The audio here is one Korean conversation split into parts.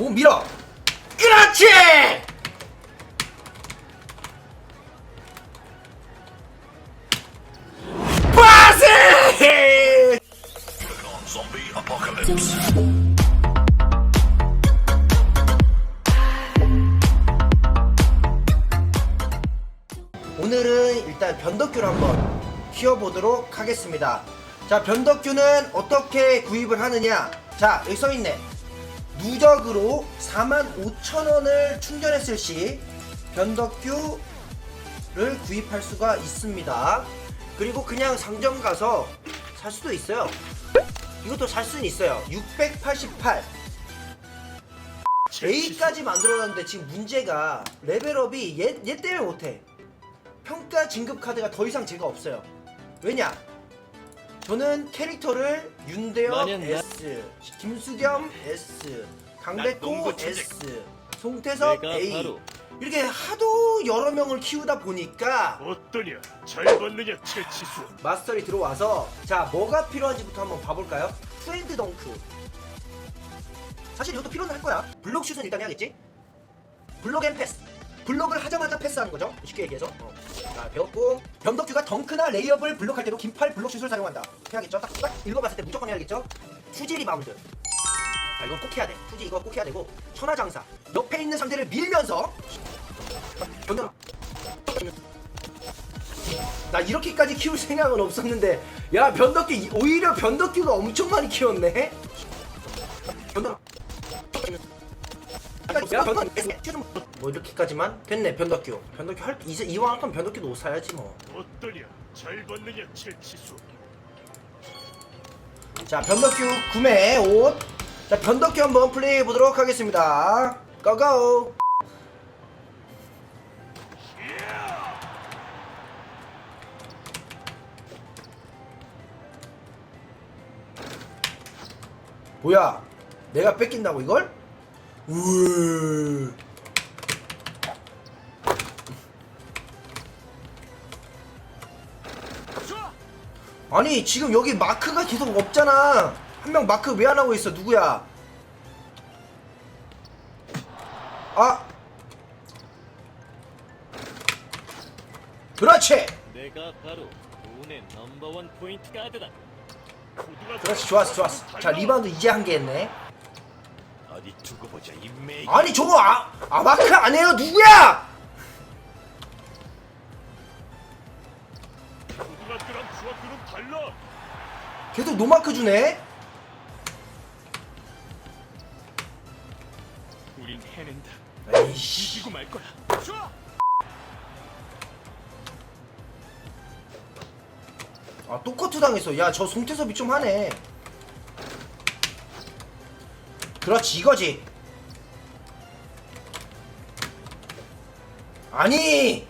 몸 밀어 그렇지 apocalypse. 오늘은 일단 변덕규를 한번 키워보도록 하겠습니다. 자, 변덕규는 어떻게 구입을 하느냐? 자, 여기 써있네. 누적으로 45,000원을 충전했을 시 변덕규를 구입할 수가 있습니다. 그리고 그냥 상점 가서 살 수도 있어요. 이것도 살 수는 있어요. 688. A까지 만들어놨는데 지금 문제가 레벨업이 얘, 얘 때문에 못해. 평가 진급 카드가 더 이상 제가 없어요. 왜냐? 저는 캐릭터를 윤대엽 만약 나- S, 김수겸 S, 강백호. S, 송태섭 내가 A 바로 이렇게 하도 여러 명을 키우다 보니까 어떠냐? 잘 봤느냐, 채치수? 마스터리 들어와서 자 뭐가 필요한지부터 한번 봐볼까요? 트렌드 덩크 사실 이것도 필요는 할 거야 블록 슛은 일단 해야겠지 블록 앤 패스 블록을 하자마자 패스하는 거죠? 쉽게 얘기해서? 어. 자 배웠고 변덕규가 덩크나 레이업을 블록할 때도 긴팔 블록 슛을 사용한다. 해야겠죠? 딱, 딱 읽어봤을 때 무조건 해야겠죠? 투지 리바운드. 자 이건 꼭 해야 돼. 투지 이거 꼭 해야 되고 천하장사. 옆에 있는 상대를 밀면서 변덕. 나 이렇게까지 키울 생각은 없었는데 야 변덕규 이- 오히려 변덕규가 엄청 많이 키웠네? 변덕 뭐 이렇게까지만 됐네 변덕규 변덕규 할 이제 이왕 할 거면 변덕규도 옷 사야지 어떠냐? 잘 봤느냐, 채치수? 뭐자 변덕규 구매 옷자 변덕규 한번 플레이해 보도록 하겠습니다 고고 뭐야 내가 뺏긴다고 이걸? 아니 지금 여기 마크가 계속 없잖아. 한 명 마크 왜 안 하고 있어? 누구야? 아. 그렇지. 내가 바로 돈의 넘버원 포인트 가드다. 그렇지 좋았어 좋았어. 자 리바운드 이제 한 개 했네 어디 두고 보자 인맥. 아니 저거 아, 아 마크 안 해요 누구야 달라. 계속 노마크 주네 우린 해낸다. 에이씨 이기고 말 거야. 좋아. 아 똑커트 당했어 야 저 송태섭이 좀 하네 그렇지 이거지 아니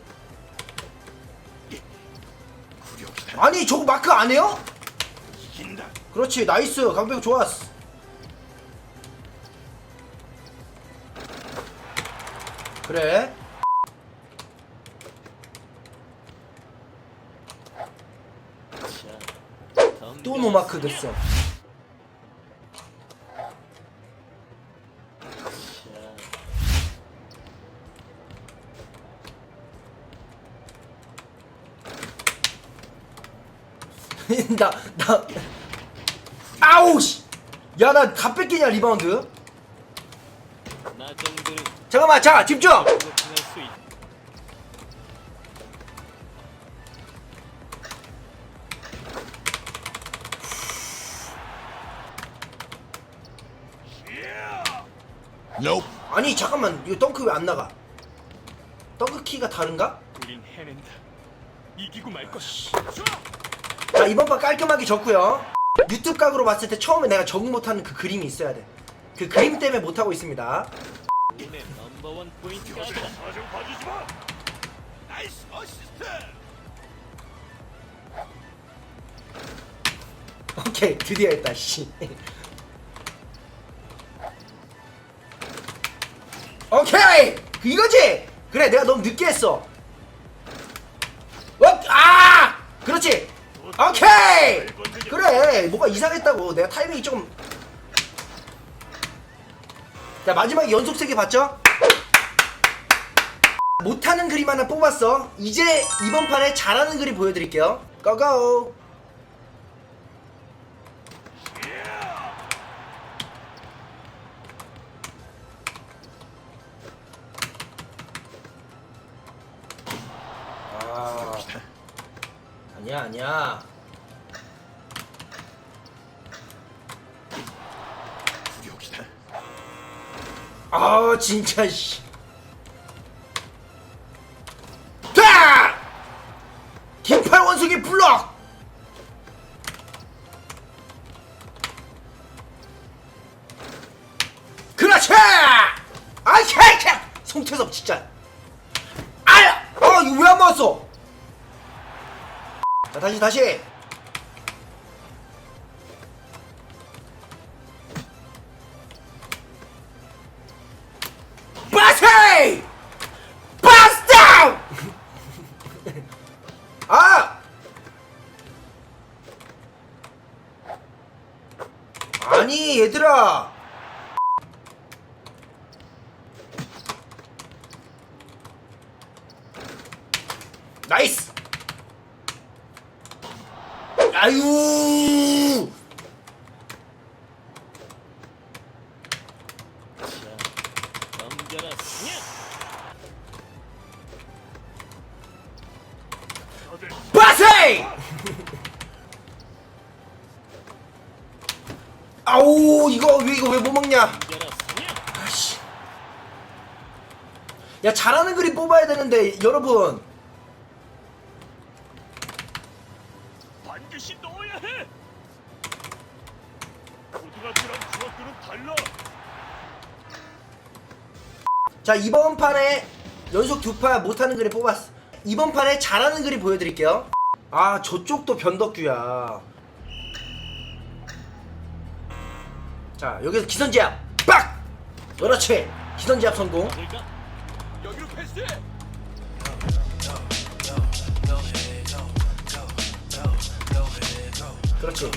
구력이다. 아니 저거 마크 안 해요? 이긴다. 그렇지 나이스 강백호 좋았어 그래 자, 또 노마크 됐어 나, 나, 아우, 씨! 야, 나 다 뺏기냐, 리바운드? 나 정도는 잠깐만, 자, 집중! Nope. 아니, 잠깐만, 이거 덩크 왜 안 나가? 덩크 키가 다른가? 우린 해낸다. 이기고 말 거야. 자, 이번 판 깔끔하게 졌고요 유튜브 각으로 봤을 때 처음에 내가 적응 못하는 그 그림이 있어야 돼. 그 그림 때문에 못하고 있습니다. 오케이, 드디어 했다, 씨. 오케이! 그 이거지! 그래, 내가 너무 늦게 했어. 어, 아! 그렇지! 오케이! 그래, 뭐가 이상했다고. 내가 타이밍이 좀. 자 마지막 연속 세개 봤죠? 못하는 그림 하나 뽑았어 이제 이번 판에 잘하는 그림 보여드릴게요 고고 아니야 아니야 굴욕이다. 아 진짜 씨. 다! 긴팔 원숭이 블럭. 그렇지. 아이 캐캐 송태섭 진짜. 아야. 아 이거 왜 안 맞았어? 자 다시 다시. 바세! 바스타운! 아! 아니 얘들아 나이스 아유 자, 넘겨라! 아우 이거 왜 이거 왜 못 먹냐? 아씨. 야 잘하는 그림 뽑아야 되는데 여러분 자 이번 판에 연속 두 판 못하는 그림 뽑았어. 이번 판에 잘하는 그림 보여드릴게요. 아 저쪽도 변덕규야. 자 여기서 기선제압 빡. 그렇지. 기선제압 성공. 그렇지.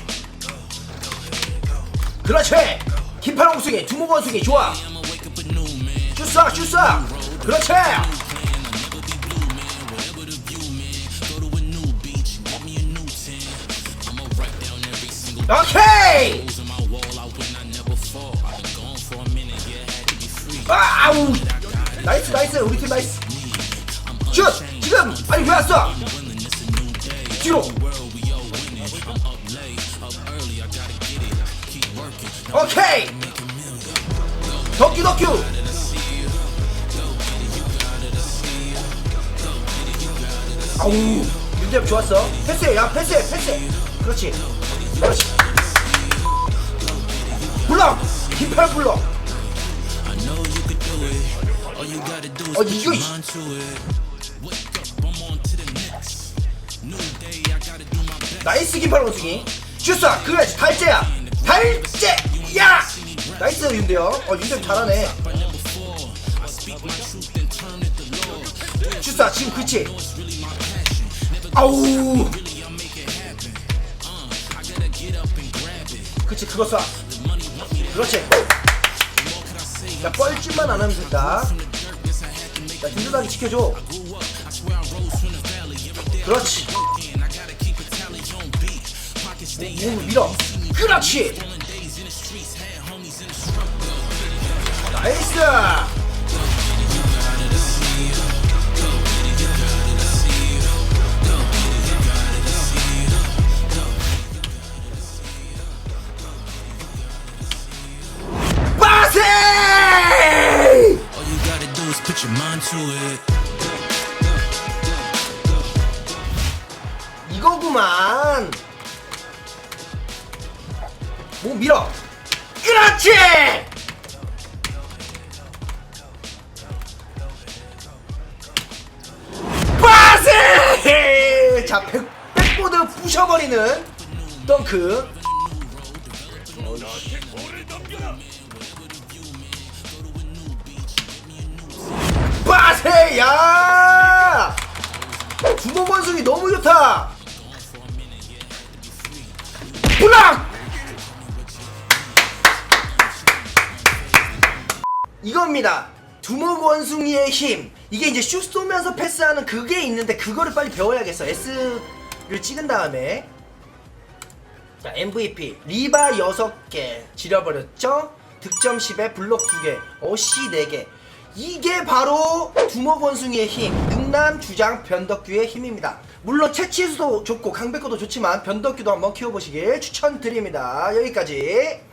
그렇지. 긴팔 원숭이, 두목 원숭이 좋아. 슈싹 슈싹. 그렇지. 오케이. 아, 아우. 나이스 나이스 우리 팀 나이스. 슛 지금 아니 왜 왔어? 뒤로. 오케이. 덕규 덕규 아우. 윤대엽 좋았어. 패스해. 야 패스해 패스해. 그렇지. 그렇지. 블럭 긴팔 블럭 어 이거 이- 나이스 긴팔 원숭이. 슈사 그래야지. 달재야. 달재 야! 나이스 윤대엽 어 윤대엽 잘하네. 슈사 지금 그치 아우! 그치 그거 쏴. 그렇지. 야 뻘짓만 안 하면 된다. 야 든든하게 지켜줘. 그렇지. 몸을 밀어. 그렇지 나이스 빠세. 이거구만 몸 밀어 그렇지 부셔버리는 덩크. 빠세야 주먹 원숭이 너무 좋다 블락 이겁니다. 두목 원숭이의 힘. 이게 이제 슛 쏘면서 패스하는 그게 있는데 그거를 빨리 배워야겠어. S 를 찍은 다음에 자, MVP 리바 6개 지려버렸죠? 득점 10에 블록 2개, 어시 4개. 이게 바로 두목 원숭이의 힘, 능남 주장 변덕규의 힘입니다. 물론 채치수도 좋고 강백호도 좋지만 변덕규도 한번 키워보시길 추천드립니다. 여기까지.